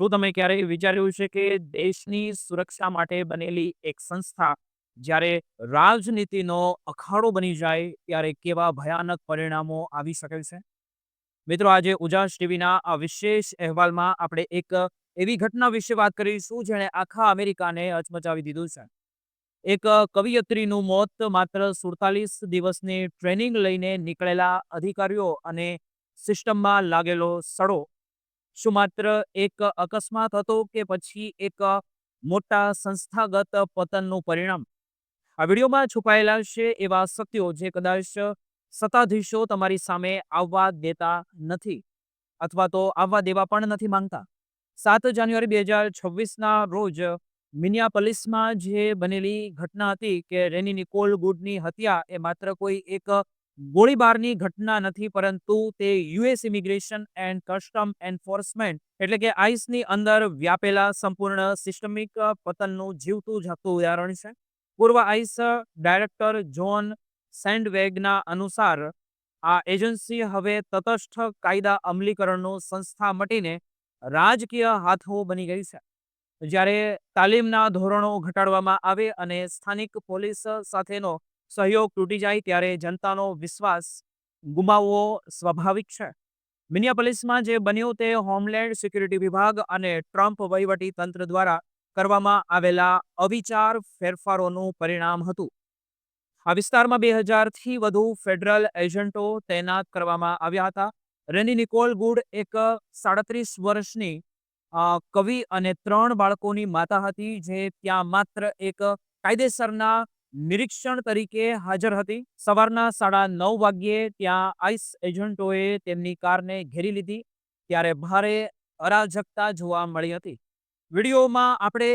શું તમે ક્યારેય વિચાર્યું છે કે દેશની સુરક્ષા માટે બનેલી એક સંસ્થા જ્યારે રાજનીતિનો અખાડો બની જાય ત્યારે કેવા ભયાનક પરિણામો આવી શકે છે? મિત્રો, આજે ઉજાસ ટીવીના આ વિશેષ અહેવાલમાં આપણે એક એવી ઘટના વિશે વાત કરીશું જેણે આખા અમેરિકાને હચમચાવી દીધું છે. એક કવિયત્રીનું મોત માત્ર સુડતાલીસ દિવસની ટ્રેનિંગ લઈને નીકળેલા અધિકારીઓ અને સિસ્ટમમાં લાગેલો સડો શું માત્ર એક અકસ્માત હતો કે પછી એક મોટા સંસ્થાગત પતનનું પરિણામ? આ વિડીયોમાં છુપાયેલા છે એવા સત્યો જે કદાચ સત્તાધીશો તમારી સામે આવવા દેતા નથી અથવા તો આવવા દેવા પણ નથી માંગતા. સાત જાન્યુઆરી બે હજાર છવ્વીસના રોજ મિનિયાપલિસમાં જે બનેલી ઘટના હતી કે રેની નિકોલ ગુડની હત્યા એ માત્ર કોઈ એક ગોળીબારની ઘટના નથી, પરંતુ તે US immigration and custom enforcement એટલે કે આઈસની અંદર વ્યાપેલા સંપૂર્ણ સિસ્ટમિક પતનનું જીવતું જાગતું ઉદાહરણ છે. પૂર્વ આઈસ ડાયરેક્ટર જોન સેન્ડવેગના અનુસાર, આ એજન્સી હવે તટસ્થ કાયદા અમલીકરણનું સંસ્થા મટીને રાજકીય હાથો બની ગઈ છે. જ્યારે તાલીમના ધોરણો ઘટાડવામાં આવે અને સ્થાનિક પોલીસ સાથેનો સહયોગ તૂટી જાય ત્યારે જનતાનો વિશ્વાસ ગુમાવવો સ્વાભાવિક છે. મિનિયાપોલિસમાં જે બન્યું તે હોમલેન્ડ સિક્યુરિટી વિભાગ અને ટ્રમ્પ વહીવટી તંત્ર દ્વારા કરવામાં આવેલા અવિચાર ફેરફારોનું પરિણામ હતું. આ વિસ્તારમાં બે હજારથી વધુ ફેડરલ એજન્ટો તૈનાત કરવામાં આવ્યા હતા. રેની નિકોલ ગુડ એક સાડત્રીસ વર્ષની કવિ અને ત્રણ બાળકોની માતા હતી જે ત્યાં માત્ર એક કાયદેસરના નિરીક્ષણ તરીકે હાજર હતી. સવારના સાડા નવ વાગ્યે ત્યાં આઈસ એજન્ટોએ તેમની કારને ઘેરી લીધી, ત્યારે ભારે અરાજકતા જોવા મળી હતી. વિડીયોમાં આપણે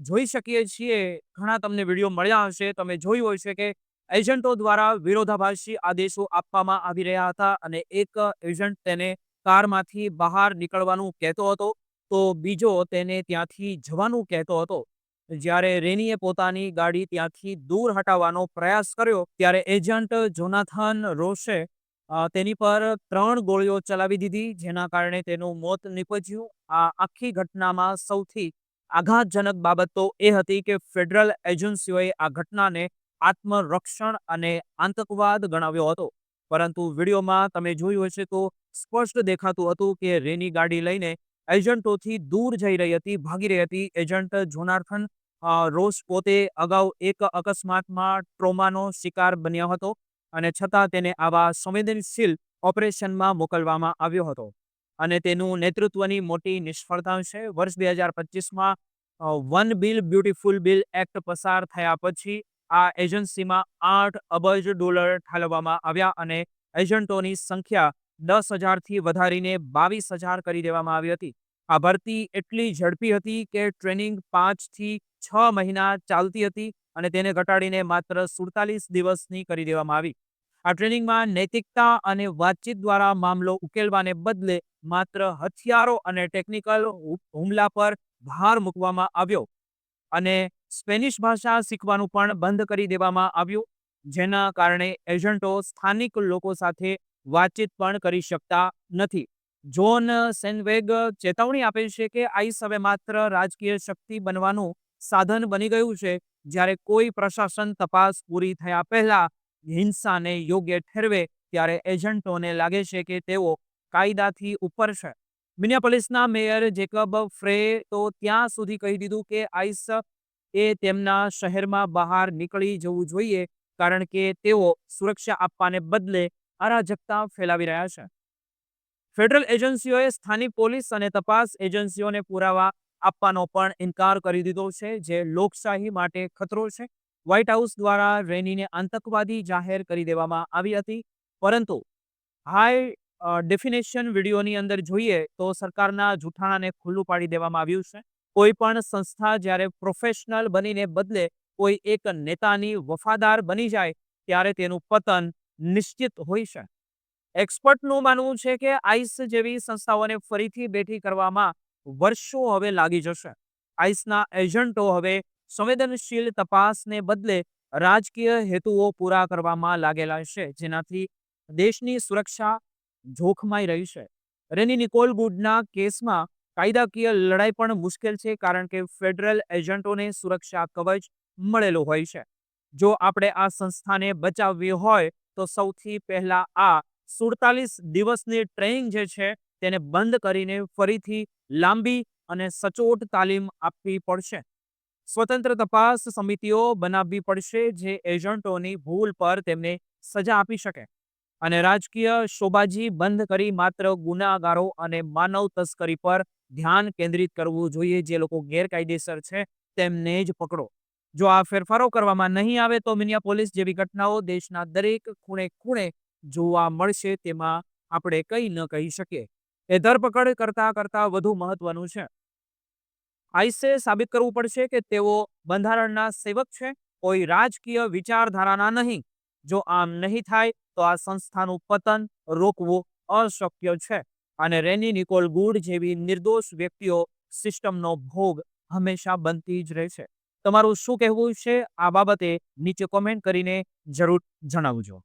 જોઈ શકીએ છીએ, ઘણા તમને વીડિયો મળ્યા હશે, તમે જોયું હશે કે એજન્ટો દ્વારા વિરોધાભાસી આદેશો આપવામાં આવી રહ્યા હતા અને એક એજન્ટ તેને કારમાંથી બહાર નીકળવાનું કહેતો હતો, તો બીજો તેને ત્યાંથી જવાનું કહેતો હતો. જ્યારે રેનીએ પોતાની ગાડી ત્યાંથી દૂર હટાવવાનો પ્રયાસ કર્યો, ત્યારે એજન્ટ જોનાથન રોશે તેની પર ત્રણ ગોળીઓ ચલાવી દીધી, જેના કારણે તેનું મોત નીપજ્યું. આ આખી ઘટનામાં સૌથી આઘાતજનક બાબત તો એ હતી કે ફેડરલ એજન્સીઓએ આ ઘટનાને આત્મરક્ષણ અને આતંકવાદ ગણાવ્યો હતો. પરંતુ વિડીયોમાં તમે જોયું હશે તો સ્પષ્ટ દેખાતું હતું કે રેની ગાડી લઈને એજન્ટોથી દૂર જઈ રહી હતી, ભાગી રહી હતી. એજન્ટ જોનાર્થન રોસ પોતે અગાઉ એક અકસ્માતમાં ટ્રોમાનો શિકાર બન્યો હતો અને છતાં તેને આવા સંવેદનશીલ ઓપરેશનમાં મોકલવામાં આવ્યો હતો. અને તેનું નેતૃત્વની મોટી નિષ્ફળતા છે વર્ષ બે હજાર પચીસમાં one bill beautiful bill act પસાર થયા પછી આ એજન્સીમાં આઠ અબજ ડોલર ઠાલવવામાં આવ્યા અને એજન્ટોની સંખ્યા દસ હજારથી વધારીને બાવીસ હજાર કરી દેવામાં આવી હતી. આ ભરતી એટલી ઝડપી હતી કે ટ્રેનિંગ પાંચથી છ મહિના ચાલતી હતી અને તેને ઘટાડીને માત્ર સુડતાલીસ દિવસની કરી દેવામાં આવી. આ ટ્રેનિંગમાં નૈતિકતા અને વાતચીત દ્વારા મામલો ઉકેલવાને બદલે માત્ર હથિયારો અને ટેકનિકલ હુમલા પર ભાર મૂકવામાં આવ્યો અને સ્પેનિશ ભાષા શીખવાનું પણ બંધ કરી દેવામાં આવ્યું, જેના કારણે એજન્ટો સ્થાનિક લોકો સાથે વાતચીત પણ કરી શકતા નથી. જોન સેનવેગ ચેતવણી આપે છે કે આઈસ હવે માત્ર રાજકીય શક્તિ બનવાનું સાધન બની ગયું છે. જ્યારે કોઈ પ્રશાસન તપાસ પૂરી થયા પહેલા હિંસાને યોગ્ય ઠેરવે, ત્યારે એજન્ટોને લાગે છે કે તેઓ કાયદાથી ઉપર છે. મિનિયાપોલિસના મેયર જેકબ ફ્રે તો ત્યાં સુધી કહી દીધું કે આઈસ એ તેમના શહેરમાં બહાર નીકળી જવું જોઈએ, કારણ કે તેઓ સુરક્ષા આપવાને બદલે અરાજકતા ફેલાવી રહ્યા છે. ફેડરલ એજન્સીઓએ સ્થાનિક પોલીસ અને તપાસ એજન્સીઓને પુરાવા આપવાનો પણ ઇનકાર કરી દીધો છે, જે લોકશાહી માટે ખતરો છે. વ્હાઇટ હાઉસ દ્વારા રેનીને આતંકવાદી જાહેર કરી દેવામાં આવી હતી. પરંતુ હાઈ ડેફિનેશન વિડીયોની અંદર જોઈએ તો સરકારના જૂઠાણાને ખુલ્લું પાડી દેવામાં આવ્યું છે. કોઈ પણ સંસ્થા જ્યારે પ્રોફેશનલ બનીને બદલે કોઈ એક નેતાની વફાદાર બની જાય, ત્યારે તેનું પતન નિશ્ચિત હોય છે. એક્સપર્ટનું માનવું છે કે આઈસ જેવી સંસ્થાઓને ફરીથી બેઠી કરવામાં વર્ષો હવે લાગી જશે. આઈસના એજન્ટો હવે સંવેદનશીલ તપાસને બદલે રાજકીય હેતુઓ પૂરા કરવામાં લાગેલા છે, જેનાથી દેશની સુરક્ષા જોખમાઈ રહી છે. રેની નિકોલ ગુડના કેસમાં કાયદાકીય લડાઈ પણ મુશ્કેલ છે, કારણ કે ફેડરલ એજન્ટોને સુરક્ષા કવચ મળેલું હોય છે. જો આપણે આ સંસ્થાને બચાવવી હોય, તો સૌથી પહેલા આ સુડતાલીસ દિવસની ટ્રેનિંગ જે છે તેને બંધ કરીને ફરીથી લાંબી અને સચોટ તાલીમ આપવી પડશે. સ્વતંત્ર તપાસ સમિતિઓ બનાવવી પડશે જે એજન્ટોની ભૂલ પર તેમને સજા આપી શકે. અને રાજકીય શોબાજી બંધ કરી માત્ર ગુનાગારો અને માનવ તસ્કરી પર ધ્યાન કેન્દ્રિત કરવું જોઈએ જે લોકો ગેરકાયદેસર છે, તેમને જ પકડો. જો આ ફેરફારો કરવામાં નહીં આવે તો મિનિયાપોલિસ જેવી ઘટનાઓ દેશના દરેક ખૂણે ખૂણે જોવા મળશે તેમાં આપણે કંઈ ન કહી શકીએ. એ ધરપકડ કરતા કરતા વધુ મહત્વનું છે. આઈસે સાબિત કરવું પડશે કે તેઓ બંધારણના સેવક છે, કોઈ રાજકીય વિચારધારાના નહીં. જો આમ નહીં થાય, તો આ સંસ્થાનું પતન રોકવું અશક્ય છે અને રેની નિકોલ ગુડ જેવી નિર્દોષ વ્યક્તિઓ સિસ્ટમનો ભોગ હંમેશા બનતી જ રહે છે. તમારું શું કહેવું છે? આ બાબતે નીચે કોમેન્ટ કરીને જરૂર જણાવજો.